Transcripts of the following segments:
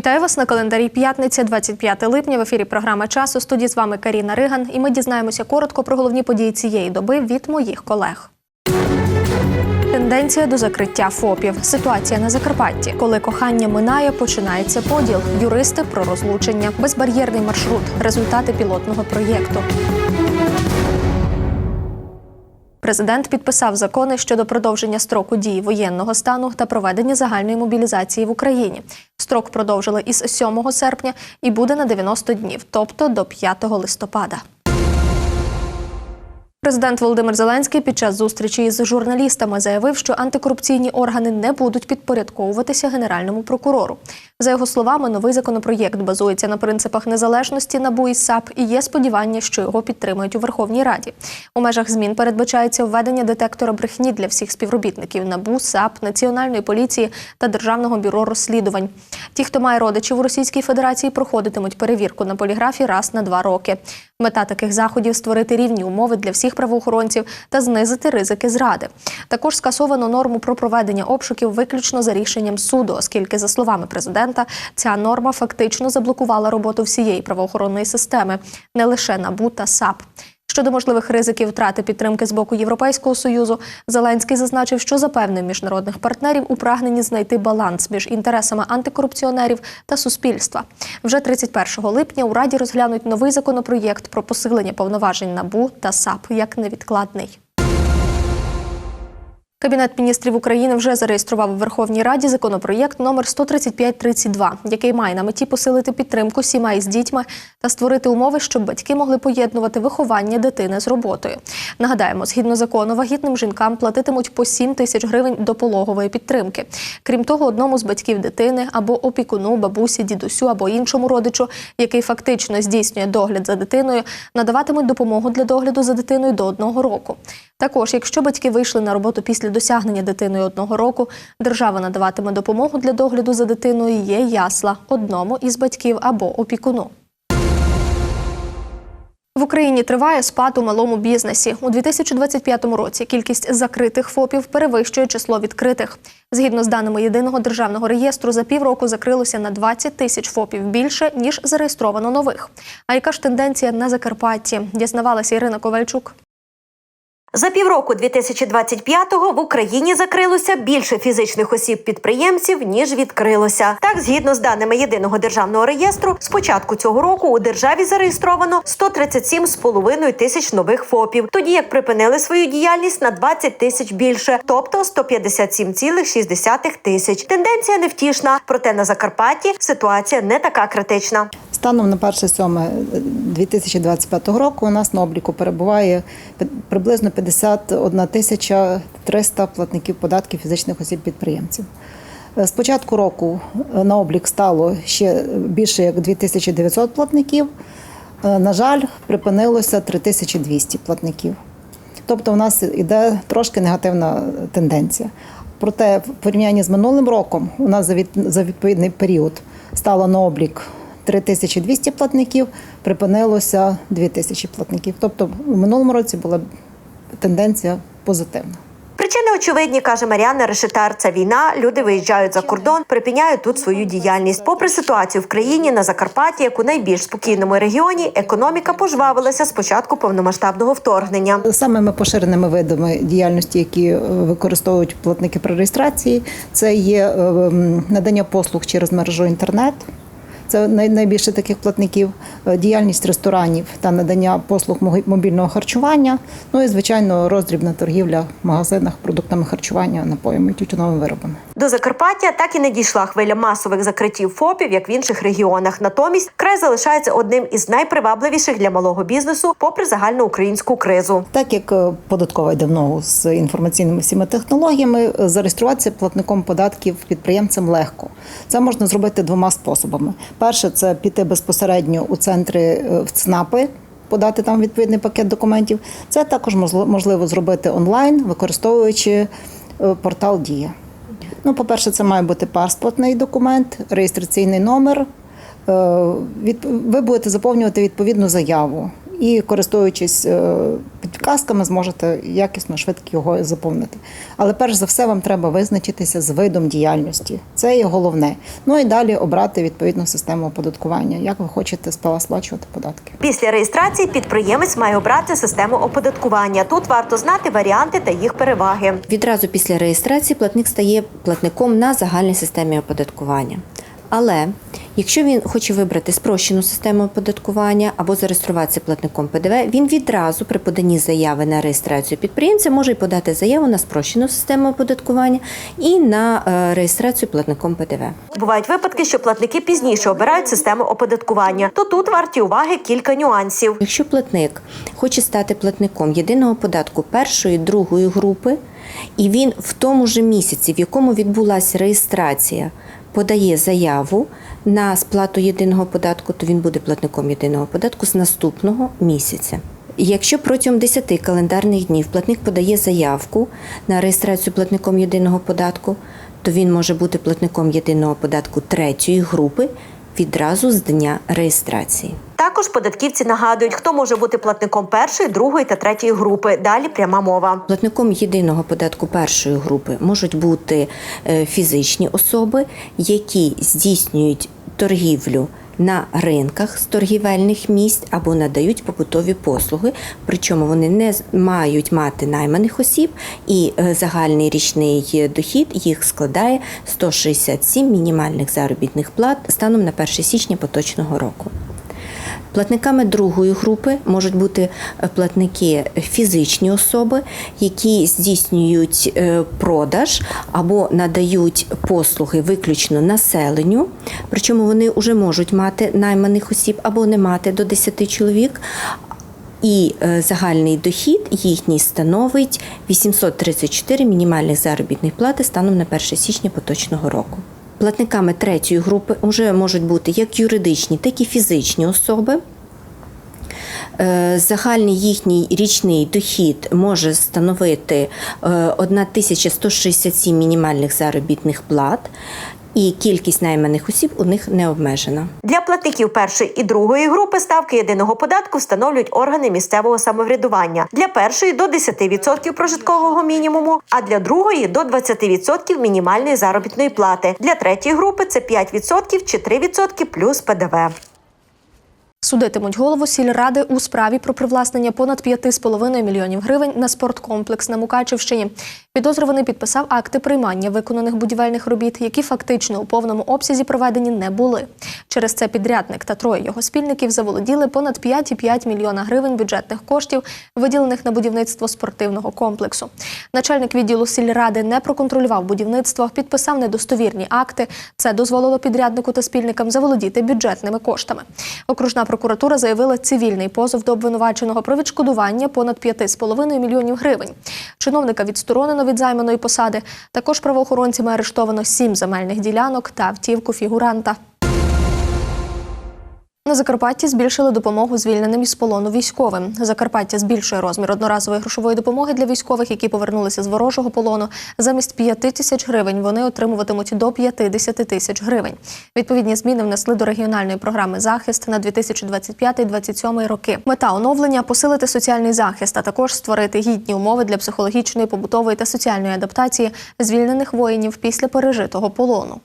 Вітаю вас на календарі п'ятниця, 25 липня. В ефірі програма час. У студії з вами Каріна Риган. І ми дізнаємося коротко про головні події цієї доби від моїх колег. Тенденція до закриття ФОПів. Ситуація на Закарпатті. Коли кохання минає, починається поділ. Юристи про розлучення, безбар'єрний маршрут, результати пілотного проєкту. Президент підписав закони щодо продовження строку дії воєнного стану та проведення загальної мобілізації в Україні. Строк продовжили із 7 серпня і буде на 90 днів, тобто до 5 листопада. Президент Володимир Зеленський під час зустрічі із журналістами заявив, що антикорупційні органи не будуть підпорядковуватися генеральному прокурору. За його словами, новий законопроєкт базується на принципах незалежності НАБУ і САП і є сподівання, що його підтримають у Верховній Раді. У межах змін передбачається введення детектора брехні для всіх співробітників НАБУ, САП, Національної поліції та Державного бюро розслідувань. Ті, хто має родичів у Російській Федерації, проходитимуть перевірку на поліграфі раз на два роки. Мета таких заходів створити рівні умови для всіх правоохоронців та знизити ризики зради. Також скасовано норму про проведення обшуків виключно за рішенням суду, оскільки, за словами президента, ця норма фактично заблокувала роботу всієї правоохоронної системи, не лише НАБУ та САП. Щодо можливих ризиків втрати підтримки з боку Європейського союзу, Зеленський зазначив, що запевнив міжнародних партнерів у прагненні знайти баланс між інтересами антикорупціонерів та суспільства. Вже 31 липня у Раді розглянуть новий законопроєкт про посилення повноважень НАБУ та САП як невідкладний. Кабінет міністрів України вже зареєстрував у Верховній Раді законопроєкт номер 13532, який має на меті посилити підтримку сімей з дітьми та створити умови, щоб батьки могли поєднувати виховання дитини з роботою. Нагадаємо, згідно закону, вагітним жінкам платитимуть по 7 тисяч гривень до пологової підтримки. Крім того, одному з батьків дитини або опікуну, бабусі, дідусю або іншому родичу, який фактично здійснює догляд за дитиною, надаватимуть допомогу для догляду за дитиною до одного року. Також, якщо батьки вийшли на роботу після досягнення дитиною одного року, держава надаватиме допомогу для догляду за дитиною є ясла одному із батьків або опікуну. В Україні триває спад у малому бізнесі. У 2025 році кількість закритих ФОПів перевищує число відкритих. Згідно з даними єдиного державного реєстру, за півроку закрилося на 20 тисяч ФОПів більше ніж зареєстровано нових. А яка ж тенденція на Закарпатті? Дізнавалася Ірина Ковальчук. За півроку 2025-го в Україні закрилося більше фізичних осіб-підприємців, ніж відкрилося. Так, згідно з даними єдиного державного реєстру, з початку цього року у державі зареєстровано 137,5 тисяч нових ФОПів, тоді як припинили свою діяльність на 20 тисяч більше, тобто 157,6 тисяч. Тенденція невтішна, проте на Закарпатті ситуація не така критична. Станом на 1.7.2025 року у нас на обліку перебуває приблизно 51 тисяча 300 платників податків фізичних осіб підприємців. Е, З початку року е, на облік стало ще більше як 2900 платників. Е, На жаль, припинилося 3200 платників. Тобто, у нас іде трошки негативна тенденція. Проте, в порівнянні з минулим роком, у нас за відповідний період стало на облік 3200 платників, припинилося 2000 платників. Тобто, в минулому році була тенденція позитивна. Причини очевидні, каже Маріана Решетар. Це війна. Люди виїжджають за кордон, припиняють тут свою діяльність. Попри ситуацію в країні на Закарпатті, як у найбільш спокійному регіоні, економіка пожвавилася з початку повномасштабного вторгнення. Самими поширеними видами діяльності, які е, використовують платники при реєстрації, це є е, надання послуг через мережу інтернет. Це найбільше таких платників, Е, діяльність ресторанів та надання послуг мобільного харчування. Ну і звичайно, роздрібна торгівля в магазинах продуктами харчування, напоями, тютюновими виробами. До Закарпаття так і не дійшла хвиля масових закриттів ФОПів, як в інших регіонах. Натомість край залишається одним із найпривабливіших для малого бізнесу, попри загальноукраїнську кризу. Так як е, податкова йде в ногу з інформаційними всіма технологіями, е, зареєструватися платником податків підприємцям легко. Це можна зробити двома способами. Перше це піти безпосередньо у центри е, в ЦНАПи. Подати там відповідний пакет документів. Це також можливо- зробити онлайн, використовуючи е, портал Дія. Ну, по-перше, це має бути паспортний документ, реєстраційний номер. Е, Ви будете заповнювати відповідну заяву і користуючись е, підказками, зможете якісно, швидко його заповнити. Але перш за все, вам треба визначитися з видом діяльності. Це є головне. Ну і далі обрати відповідну систему оподаткування, як ви хочете сплачувати податки. Після реєстрації підприємець має обрати систему оподаткування. Тут варто знати варіанти та їх переваги. Відразу після реєстрації платник стає платником на загальній системі оподаткування. Але якщо він хоче вибрати спрощену систему оподаткування або зареєструватися платником ПДВ, він відразу при поданні заяви на реєстрацію підприємця може й подати заяву на спрощену систему оподаткування і на е, реєстрацію платником ПДВ. Бувають випадки, що платники пізніше обирають систему оподаткування. То тут варті уваги кілька нюансів. Якщо платник хоче стати платником єдиного податку першої другої групи, і він в тому ж місяці, в якому відбулася реєстрація, подає заяву на сплату єдиного податку, то він буде платником єдиного податку з наступного місяця. Якщо протягом 10 календарних днів платник подає заявку на реєстрацію платником єдиного податку, то він може бути платником єдиного податку третьої групи відразу з дня реєстрації. Також податківці нагадують, хто може бути платником першої, другої та третьої групи. Далі пряма мова. Платником єдиного податку першої групи можуть бути е, фізичні особи, які здійснюють торгівлю на ринках з торгівельних місць або надають побутові послуги, причому вони не мають мати найманих осіб, і е, загальний річний дохід їх складає 167 мінімальних заробітних плат станом на 1 січня поточного року. Платниками другої групи можуть бути е, платники фізичні особи, які здійснюють е, продаж або надають послуги виключно населенню. Причому вони вже можуть мати найманих осіб або не мати до 10 чоловік. І е, загальний дохід їхній становить 834 мінімальних заробітних плати станом на 1 січня поточного року. Платниками третьої групи вже можуть бути як юридичні, так і фізичні особи. Е, Загальний їхній річний дохід може становити е, 1167 мінімальних заробітних плат, і кількість найманих осіб у них не обмежена. Для платників першої і другої групи ставки єдиного податку встановлюють органи місцевого самоврядування. Для першої до 10% прожиткового мінімуму, а для другої до 20% мінімальної заробітної плати. Для третьої групи це 5% чи 3% плюс ПДВ. Судитимуть голову сільради у справі про привласнення понад 5,5 мільйонів гривень на спорткомплекс на Мукачівщині. Підозрюваний підписав акти приймання виконаних будівельних робіт, які фактично у повному обсязі проведені не були. Через це підрядник та троє його спільників заволоділи понад 5,5 мільйона гривень бюджетних коштів, виділених на будівництво спортивного комплексу. Начальник відділу сільради не проконтролював будівництво, підписав недостовірні акти. Це дозволило підряднику та спільникам заволодіти бюджетними коштами. Окружна прокуратура заявила цивільний позов до обвинуваченого про відшкодування понад 5,5 мільйонів гривень. Чиновника відсторонено від займаної посади. Також правоохоронцями арештовано сім земельних ділянок та автівку фігуранта. На Закарпатті збільшили допомогу звільненим із полону військовим. Закарпаття збільшує розмір одноразової грошової допомоги для військових, які повернулися з ворожого полону. Замість 5 тисяч гривень вони отримуватимуть до 50 тисяч гривень. Відповідні зміни внесли до регіональної програми захист на 2025-2027 роки. Мета оновлення посилити соціальний захист, а також створити гідні умови для психологічної, побутової та соціальної адаптації звільнених воїнів після пережитого полону.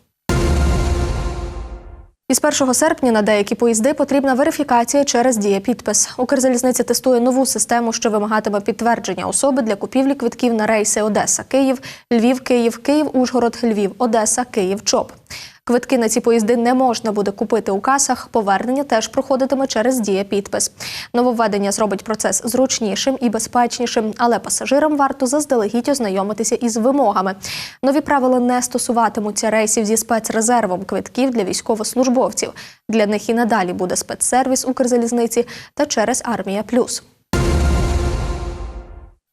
Із 1 серпня на деякі поїзди потрібна верифікація через дієпідпис. Укрзалізниця тестує нову систему, що вимагатиме підтвердження особи для купівлі квитків на рейси Одеса, Київ, Львів, Київ, Київ, Ужгород, Львів, Одеса, Київ, ЧОП. Квитки на ці поїзди не можна буде купити у касах. Повернення теж проходитиме через дієпідпис. Нововведення зробить процес зручнішим і безпечнішим, але пасажирам варто заздалегідь ознайомитися із вимогами. Нові правила не стосуватимуться рейсів зі спецрезервом квитків для військовослужбовців. Для них і надалі буде спецсервіс Укрзалізниці та через Армія Плюс.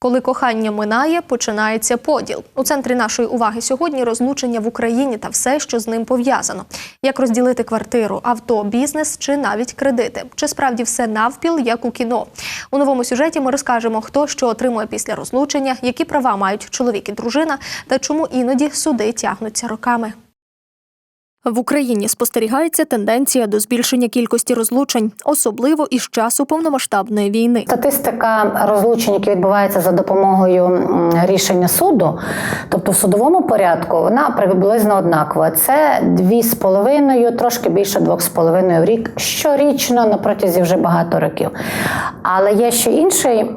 Коли кохання минає, починається поділ. У центрі нашої уваги сьогодні розлучення в Україні та все, що з ним пов'язано. Як розділити квартиру, авто, бізнес чи навіть кредити? Чи справді все навпіл, як у кіно? У новому сюжеті ми розкажемо, хто що отримує після розлучення, які права мають чоловік і дружина, та чому іноді суди тягнуться роками. В Україні спостерігається тенденція до збільшення кількості розлучень, особливо із часу повномасштабної війни. Статистика розлучень, які відбуваються за допомогою рішення суду, тобто в судовому порядку, вона приблизно однакова. Це 2,5, трошки більше 2,5 в рік щорічно на протязі вже багато років. Але є ще інший.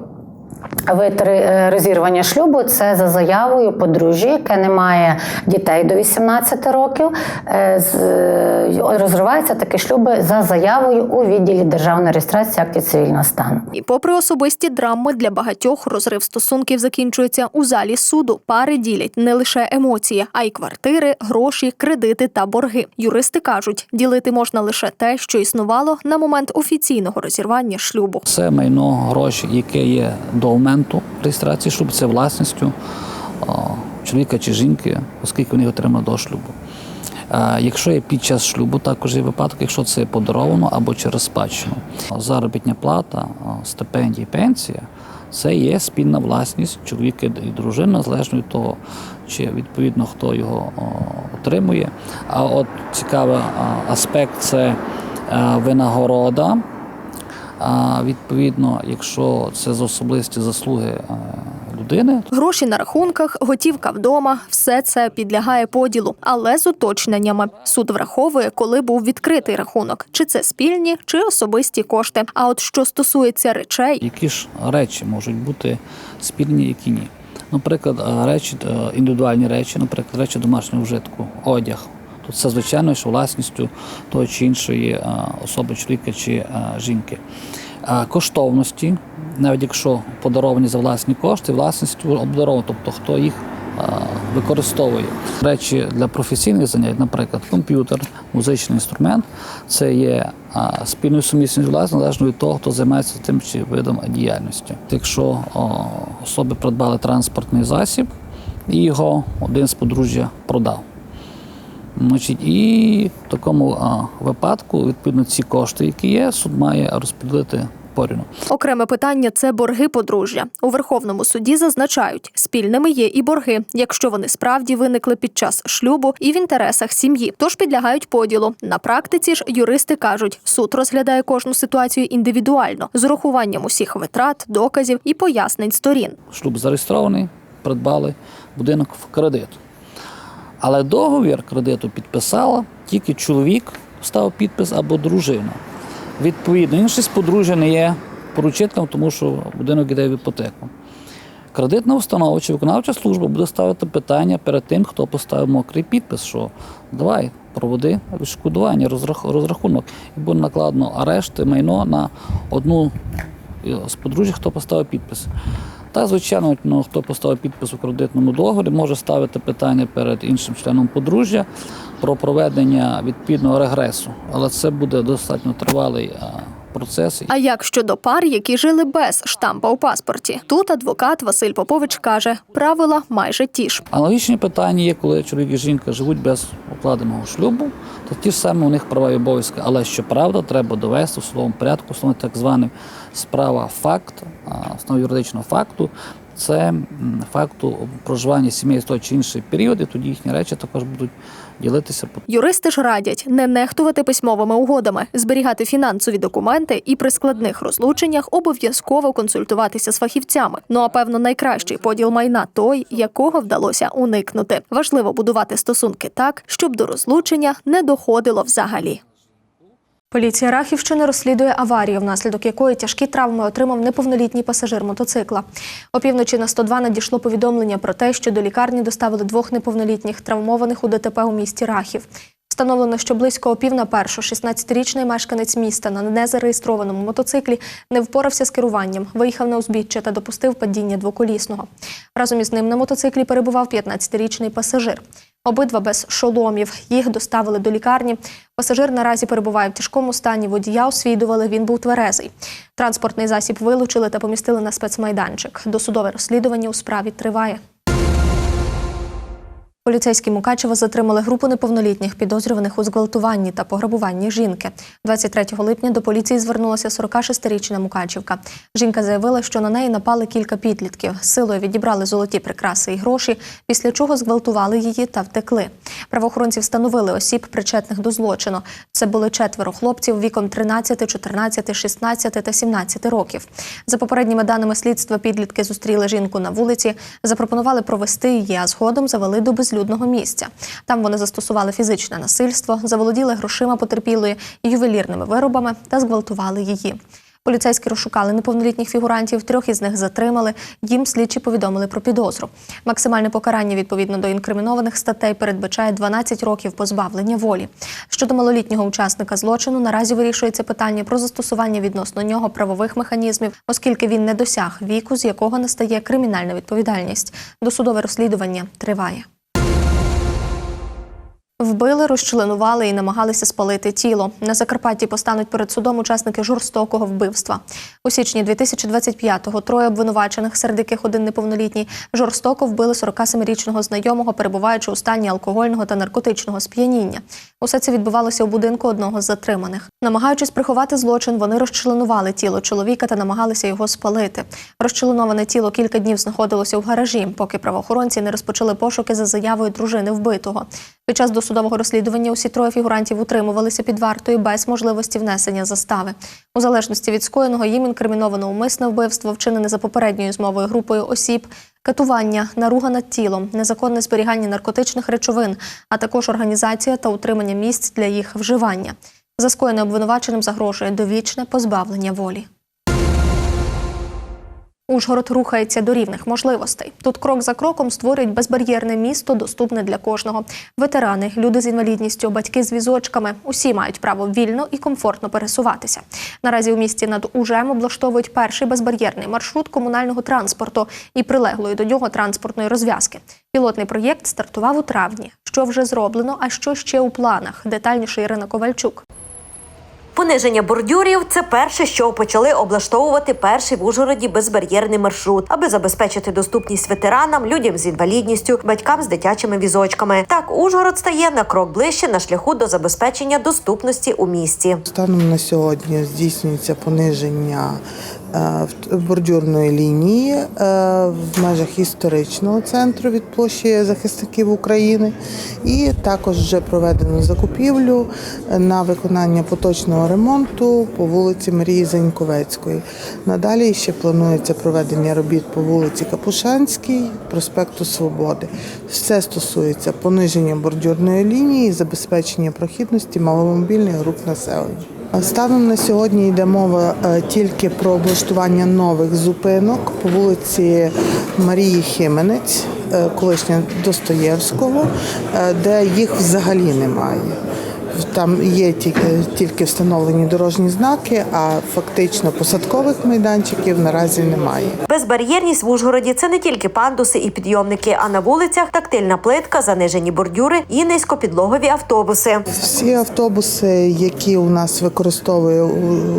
Вид розірвання шлюбу це за заявою подружжя, яке не має дітей до 18 років. Е, з- е, Розриваються такі шлюби за заявою у відділі державної реєстрації актів цивільного стану. І попри особисті драми для багатьох розрив стосунків закінчується у залі суду. Пари ділять не лише емоції, а й квартири, гроші, кредити та борги. Юристи кажуть, ділити можна лише те, що існувало на момент офіційного розірвання шлюбу. Це майно гроші, яке є до моменту реєстрації шлюбу, це власністю чоловіка чи жінки, оскільки вони отримали до шлюбу. Якщо є під час шлюбу, також є випадок, якщо це подаровано або через спадщину. Заробітня плата, стипендії, пенсія це є спільна власність чоловіка і дружини, залежно від того, чи відповідно хто його отримує. А от цікавий аспект це винагорода. А відповідно, якщо це з особисті заслуги е, людини, Гроші на рахунках, готівка вдома все це підлягає поділу, але з уточненнями. Суд враховує, коли був відкритий рахунок, чи це спільні, чи особисті кошти. А от що стосується речей, які ж речі можуть бути спільні, які ні. Наприклад, е, речі, е, індивідуальні речі, наприклад, речі домашнього вжитку, одяг. Тут це звичайно, що власністю того чи іншої е, особи, чоловіка чи е, жінки. Коштовності, навіть якщо подаровані за власні кошти, власністю обдаровані, тобто хто їх е, використовує. Речі для професійних занять, наприклад, комп'ютер, музичний інструмент, це є спільною сумісністю власне, залежно від того, хто займається тим чи видом діяльності. Якщо особи придбали транспортний засіб і його один з подружжя продав. Значить, і в такому а, випадку, відповідно, ці кошти, які є, суд має розподілити порівну. окреме питання це борги подружжя. У Верховному суді зазначають, спільними є і борги, якщо вони справді виникли під час шлюбу і в інтересах сім'ї, тож підлягають поділу. На практиці ж юристи кажуть, суд розглядає кожну ситуацію індивідуально з урахуванням усіх витрат, доказів і пояснень сторін. Шлюб зареєстрований, придбали будинок в кредит. Але договір кредиту підписала тільки чоловік, став підпис або дружина. Відповідно, інший з подружжя не є поручителем, тому що будинок іде в іпотеку. Кредитна установа чи виконавча служба буде ставити питання перед тим, хто поставив мокрий підпис, що давай, проводи відшкодування, розрахунок, і буде накладено арешт і майно на одну з подружжя, хто поставив підпис. Та, звичайно, ну, хто поставив підпис у кредитному договорі, може ставити питання перед іншим членом подружжя про проведення відповідного регресу. Але це буде достатньо тривалий процес. А як щодо пар, які жили без штампа у паспорті? Тут адвокат Василь Попович каже, правила майже ті ж. Аналогічні питання є, коли чоловік і жінка живуть без укладеного шлюбу, то ті ж самі у них права і обов'язки. Але щоправда, треба довести в судовому порядку, так званий справа факт, а, основа юридичного факту. Це факту проживання сім'ї з того чи інший період, тоді їхні речі також будуть ділитися Юристи ж радять не нехтувати письмовими угодами, зберігати фінансові документи і при складних розлученнях обов'язково консультуватися з фахівцями. Ну а певно, найкращий поділ майна той, якого вдалося уникнути. Важливо будувати стосунки так, щоб до розлучення не доходило взагалі. Поліція Рахівщини розслідує аварію, внаслідок якої тяжкі травми отримав неповнолітній пасажир мотоцикла. Опівночі на 102 надійшло повідомлення про те, що до лікарні доставили двох неповнолітніх травмованих у ДТП у місті Рахів. Встановлено, що близько о пів на першу 16-річний мешканець міста на незареєстрованому мотоциклі не впорався з керуванням, виїхав на узбіччя та допустив падіння двоколісного. Разом із ним на мотоциклі перебував 15-річний пасажир. Обидва без шоломів. Їх доставили до лікарні. Пасажир наразі перебуває в тяжкому стані. Водія освідували, він був тверезий. Транспортний засіб вилучили та помістили на спецмайданчик. Досудове розслідування у справі триває. Поліцейські Мукачева затримали групу неповнолітніх підозрюваних у зґвалтуванні та пограбуванні жінки. 23 липня до поліції звернулася 46-річна Мукачівка. Жінка заявила, що на неї напали кілька підлітків. Силою відібрали золоті прикраси і гроші, після чого зґвалтували її та втекли. Правоохоронці встановили осіб, причетних до злочину. Це були четверо хлопців віком 13, 14, 16 та 17 років. За попередніми даними слідства, підлітки зустріли жінку на вулиці, запропонували провести її, а згодом завели до безлюдного місця. Там вони застосували фізичне насильство, заволоділи грошима потерпілої, ювелірними виробами та зґвалтували її. Поліцейські розшукали неповнолітніх фігурантів, трьох із них затримали. Їм слідчі повідомили про підозру. Максимальне покарання відповідно до інкримінованих статей передбачає 12 років позбавлення волі. Щодо малолітнього учасника злочину, наразі вирішується питання про застосування відносно нього правових механізмів, оскільки він не досяг віку, з якого настає кримінальна відповідальність. Досудове розслідування триває. Вбили, розчленували і намагалися спалити тіло. На Закарпатті постануть перед судом учасники жорстокого вбивства. У січні 2025-го троє обвинувачених, серед яких один неповнолітній, жорстоко вбили 47-річного знайомого, перебуваючи у стані алкогольного та наркотичного сп'яніння. Усе це відбувалося у будинку одного з затриманих. Намагаючись приховати злочин, вони розчленували тіло чоловіка та намагалися його спалити. Розчленоване тіло кілька днів знаходилося в гаражі, поки правоохоронці не розпочали пошуки за заявою дружини вбитого. Під час досудового розслідування усі троє фігурантів утримувалися під вартою без можливості внесення застави. У залежності від скоєного їм інкриміновано умисне вбивство, вчинене за попередньою змовою групою осіб, катування, наруга над тілом, незаконне зберігання наркотичних речовин, а також організація та утримання місць для їх вживання. За скоєне обвинуваченим загрожує довічне позбавлення волі. Ужгород рухається до рівних можливостей. Тут крок за кроком створюють безбар'єрне місто, доступне для кожного. Ветерани, люди з інвалідністю, батьки з візочками усі мають право вільно і комфортно пересуватися. Наразі у місті над Ужем облаштовують перший безбар'єрний маршрут комунального транспорту і прилеглої до нього транспортної розв'язки. Пілотний проєкт стартував у травні. Що вже зроблено, а що ще у планах? Детальніше Ірина Ковальчук. Пониження бордюрів це перше, що почали облаштовувати перший в Ужгороді безбар'єрний маршрут, аби забезпечити доступність ветеранам, людям з інвалідністю, батькам з дитячими візочками. Так Ужгород стає на крок ближче на шляху до забезпечення доступності у місті. Станом на сьогодні здійснюється пониження бордюрної лінії е, в межах історичного центру від площі захисників України, і також вже проведено закупівлю е, на виконання поточного ремонту по вулиці Марії Заньковецької. Надалі ще планується проведення робіт по вулиці Капушанській, проспекту Свободи. Все стосується пониження бордюрної лінії, забезпечення прохідності маломобільних груп населення. Станом на сьогодні йде мова е, тільки про облаштування нових зупинок по вулиці Марії Хименець, е, колишня Достоєвського, е, де їх взагалі немає. Там є тільки, тільки встановлені дорожні знаки, а фактично посадкових майданчиків наразі немає. Безбар'єрність в Ужгороді це не тільки пандуси і підйомники, а на вулицях тактильна плитка, занижені бордюри і низькопідлогові автобуси. Всі автобуси, які у нас використовує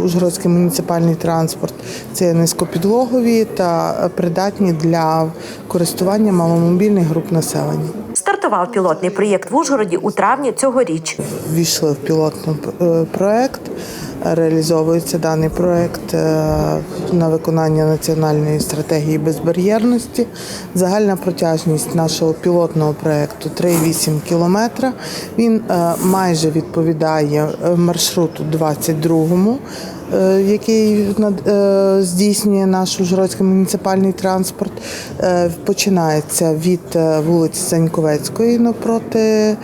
Ужгородський муніципальний транспорт, це низькопідлогові та придатні для користування маломобільних груп населення. Стартував пілотний проєкт в Ужгороді у травні цьогоріч. Ввійшли в пілотний е, проект. Реалізовується даний проект е, на виконання національної стратегії безбар'єрності. Загальна протяжність нашого пілотного проекту 3,8 кілометра. Він е, майже відповідає маршруту 22-му. Е, Який над- е, здійснює наш Ужгородський муніципальний транспорт, Е, починається від вулиці Заньковецької навпроти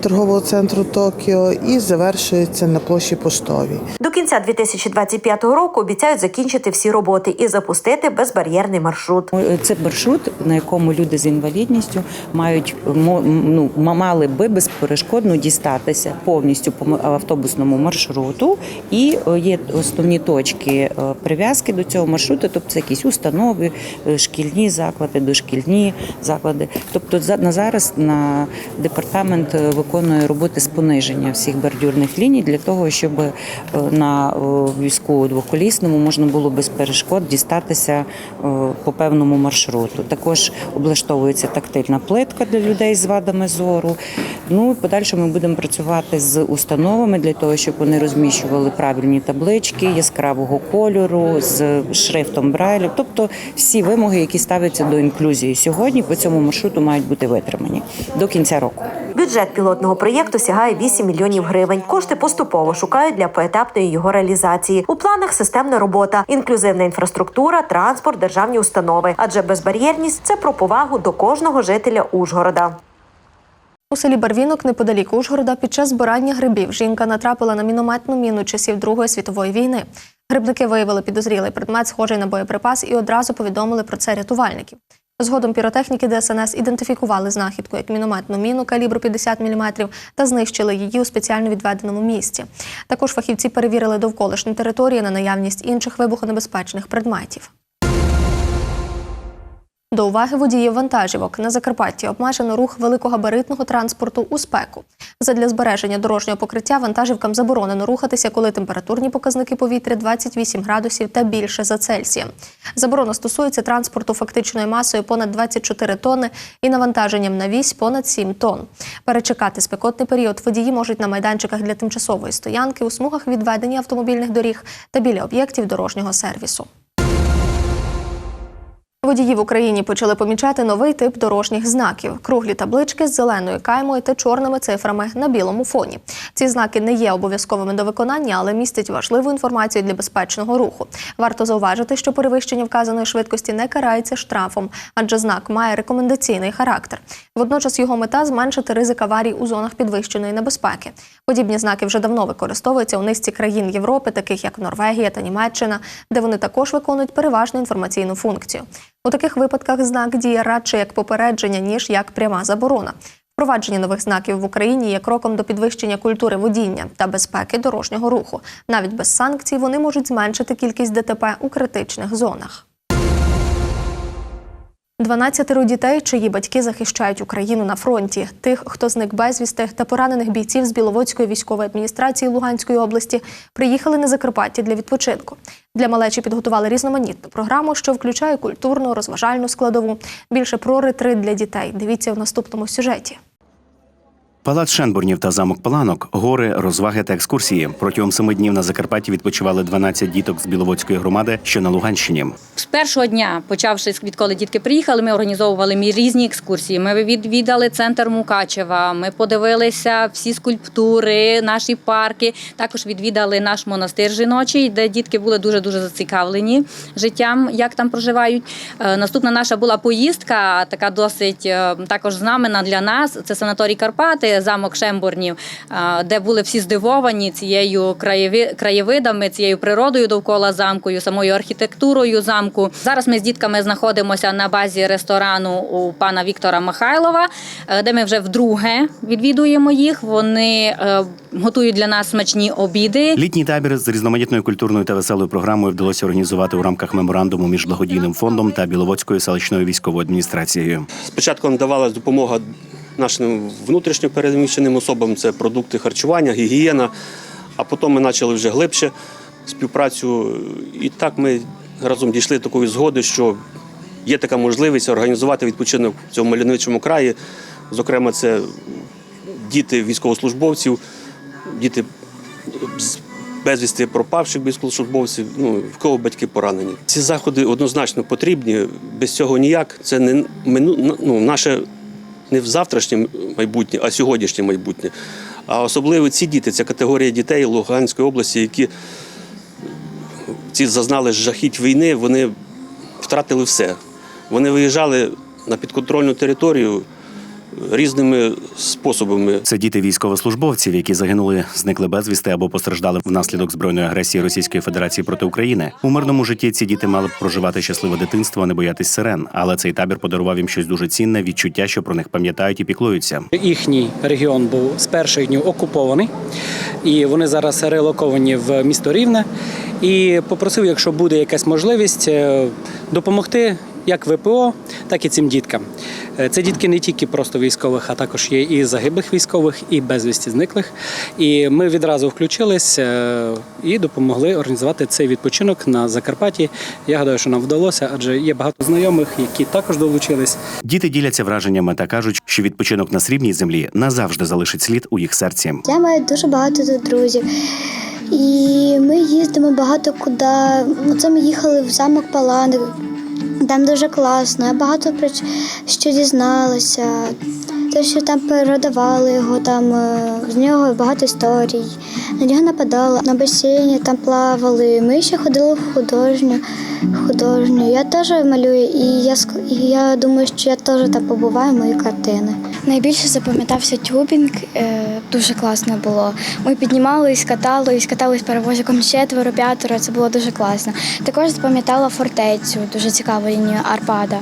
торгового центру Токіо і завершується на площі Поштовій. До кінця 2025 року обіцяють закінчити всі роботи і запустити безбар'єрний маршрут. Це маршрут, на якому люди з інвалідністю мають ну, мали би безперешкодно дістатися повністю по автобусному маршруту. І є основні точки е, прив'язки до цього маршруту, тобто це якісь установи, е, шкільні заклади, дошкільні заклади. Тобто на зараз на департамент е, виконує роботи з пониження всіх бордюрних ліній для того, щоб на візку двоколісному можна було без перешкод дістатися по певному маршруту. Також облаштовується тактильна плитка для людей з вадами зору. Ну і подальше ми будемо працювати з установами для того, щоб вони розміщували правильні таблички яскравого кольору з шрифтом Брайлю. Тобто всі вимоги, які ставляться до інклюзії сьогодні, по цьому маршруту мають бути витримані до кінця року. Бюджет пілотного проєкту сягає 8 мільйонів гривень. Кошти поступово шукають для поетапної його реалізації. У планах системна робота, інклюзивна інфраструктура, транспорт, державні установи. Адже безбар'єрність це про повагу до кожного жителя Ужгорода. У селі Барвінок неподалік Ужгорода під час збирання грибів жінка натрапила на мінометну міну часів Другої світової війни. Грибники виявили підозрілий предмет, схожий на боєприпас, і одразу повідомили про це рятувальників. Згодом піротехніки ДСНС ідентифікували знахідку як мінометну міну калібру 50 мм та знищили її у спеціально відведеному місці. Також фахівці перевірили довколишні території на наявність інших вибухонебезпечних предметів. До уваги водіїв вантажівок на Закарпатті обмежено рух великогабаритного транспорту у спеку. Задля збереження дорожнього покриття вантажівкам заборонено рухатися, коли температурні показники повітря 28 градусів та більше за Цельсієм. Заборона стосується транспорту фактичною масою понад 24 тонни і навантаженням на вісь понад 7 тонн. Перечекати спекотний період водії можуть на майданчиках для тимчасової стоянки, у смугах відведення автомобільних доріг та біля об'єктів дорожнього сервісу. Водії в Україні почали помічати новий тип дорожніх знаків: круглі таблички з зеленою каймою та чорними цифрами на білому фоні. Ці знаки не є обов'язковими до виконання, але містять важливу інформацію для безпечного руху. Варто зауважити, що перевищення вказаної швидкості не карається штрафом, адже знак має рекомендаційний характер. Водночас його мета зменшити ризик аварій у зонах підвищеної небезпеки. Подібні знаки вже давно використовуються у низці країн Європи, таких як Норвегія та Німеччина, де вони також виконують переважну інформаційну функцію. У таких випадках знак діє радше як попередження, ніж як пряма заборона. Впровадження нових знаків в Україні є кроком до підвищення культури водіння та безпеки дорожнього руху. Навіть без санкцій вони можуть зменшити кількість ДТП у критичних зонах. 12 дітей, чиї батьки захищають Україну на фронті. Тих, хто зник безвісти та поранених бійців з Біловодської військової адміністрації Луганської області, приїхали на Закарпаття для відпочинку. Для малечі підготували різноманітну програму, що включає культурну, розважальну складову. Більше про ретрит для дітей. Дивіться в наступному сюжеті. Палац Шенбурнів та замок Паланок, гори, розваги та екскурсії. Протягом семи днів на Закарпатті відпочивали 12 діток з Біловодської громади, що на Луганщині. З першого дня, почавши відколи дітки приїхали, ми організовували мі- різні екскурсії. Ми відвідали центр Мукачева. Ми подивилися всі скульптури, наші парки. Також відвідали наш монастир жіночий, де дітки були дуже дуже зацікавлені життям, як там проживають. Е, Наступна наша була поїздка, така досить е, також знамена для нас. Це санаторій Карпати, замок Шембурнів, е, де були всі здивовані цією краєвидами, цією природою довкола замкою, самою архітектурою замку. Зараз ми з дітками знаходимося на базі ресторану у пана Віктора Михайлова, е, де ми вже вдруге відвідуємо їх. Вони е, готують для нас смачні обіди. Літній табір з різноманітною культурною та веселою програмою вдалося організувати у рамках меморандуму між благодійним фондом та Біловодською селищною військовою адміністрацією. Спочатку надавалась допомога нашим внутрішньо переміщеним особам, це продукти харчування, гігієна. А потім ми почали вже глибше співпрацю. І так ми разом дійшли до такої згоди, що є така можливість організувати відпочинок в цьому мальовничому краї. Зокрема, це діти військовослужбовців, діти з безвісти пропавших військовослужбовців, ну, в кого батьки поранені. Ці заходи однозначно потрібні. Без цього ніяк. Це не ну, наше не в завтрашнє майбутнє, а сьогоднішнє майбутнє. А особливо ці діти, ця категорія дітей Луганської області, які ці зазнали жахіть війни, вони втратили все. Вони виїжджали на підконтрольну територію різними способами. Це діти військовослужбовців, які загинули, зникли безвісти або постраждали внаслідок збройної агресії Російської Федерації проти України. У мирному житті ці діти мали б проживати щасливе дитинство, а не боятись сирен. Але цей табір подарував їм щось дуже цінне, відчуття, що про них пам'ятають і піклуються. Їхній регіон був з перших днів окупований, і вони зараз релоковані в місто Рівне. І попросив, якщо буде якась можливість, е, допомогти як ВПО, так і цим діткам. Е, Це дітки не тільки просто військових, а також є і загиблих військових, і безвісті зниклих. І ми відразу включились е, і допомогли організувати цей відпочинок на Закарпатті. Я гадаю, що нам вдалося, адже є багато знайомих, які також долучились. Діти діляться враженнями та кажуть, що відпочинок на срібній землі назавжди залишить слід у їх серці. Я маю дуже багато друзів. І ми їздимо багато куди. Оце ми їхали в замок Палани. Там дуже класно. Я багато про що дізналася. Те, що там передавали його, там е, з нього багато історій. На нього нападали, на басейні там плавали. Ми ще ходили в художню. художню. Я теж малюю, і я, я думаю, що я теж там побуваю мої картини. Найбільше запам'ятався тюбінг, е, дуже класно було. Ми піднімались, катались, катались перевозиком четверо, п'ятеро. Це було дуже класно. Також запам'ятала фортецю, дуже цікаву лінію Арпада.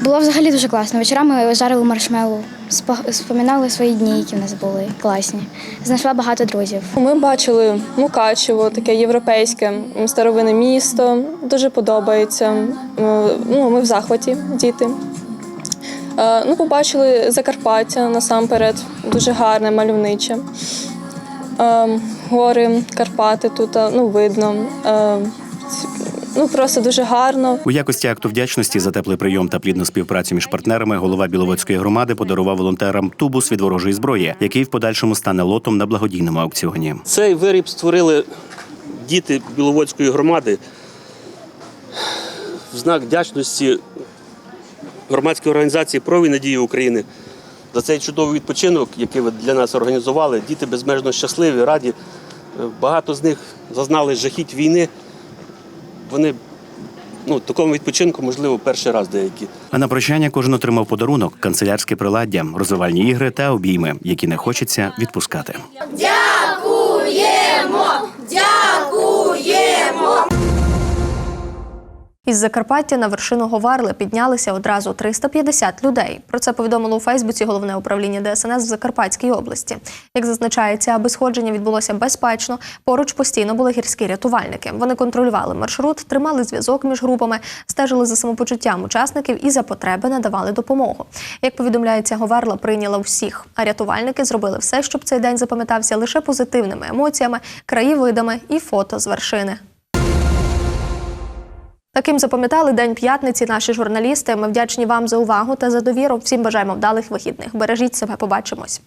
Було взагалі дуже класно. Вечорами жарили маршмелу, спо- споминали свої дні, які в нас були класні. Знайшла багато друзів. Ми бачили Мукачево, таке європейське старовинне місто. Дуже подобається. Ну, ми в захваті, діти. Е, Ну, побачили Закарпаття насамперед, дуже гарне, мальовниче. Е, Гори, Карпати тут е, ну, видно. Ну, просто дуже гарно. У якості акту вдячності за теплий прийом та плідну співпрацю між партнерами голова Біловодської громади подарував волонтерам тубус від ворожої зброї, який в подальшому стане лотом на благодійному аукціоні. Цей виріб створили діти Біловодської громади в знак вдячності громадської організації «Прові надії України за цей чудовий відпочинок, який ви для нас організували. Діти безмежно щасливі, раді. Е, Багато з них зазнали жахіть війни. Вони ну, такому відпочинку, можливо, перший раз деякі. А на прощання кожен отримав подарунок, канцелярське приладдя, розвивальні ігри та обійми, які не хочеться відпускати. Із Закарпаття на вершину Говарли піднялися одразу 350 людей. Про це повідомило у Фейсбуці головне управління ДСНС в Закарпатській області. Як зазначається, аби сходження відбулося безпечно, поруч постійно були гірські рятувальники. Вони контролювали маршрут, тримали зв'язок між групами, стежили за самопочуттям учасників і за потреби надавали допомогу. Як повідомляється, Говарла прийняла всіх, а рятувальники зробили все, щоб цей день запам'ятався лише позитивними емоціями, краєвидами і фото з вершини. Таким запам'ятали День п'ятниці наші журналісти. Ми вдячні вам за увагу та за довіру. Всім бажаємо вдалих вихідних. Бережіть себе, побачимось.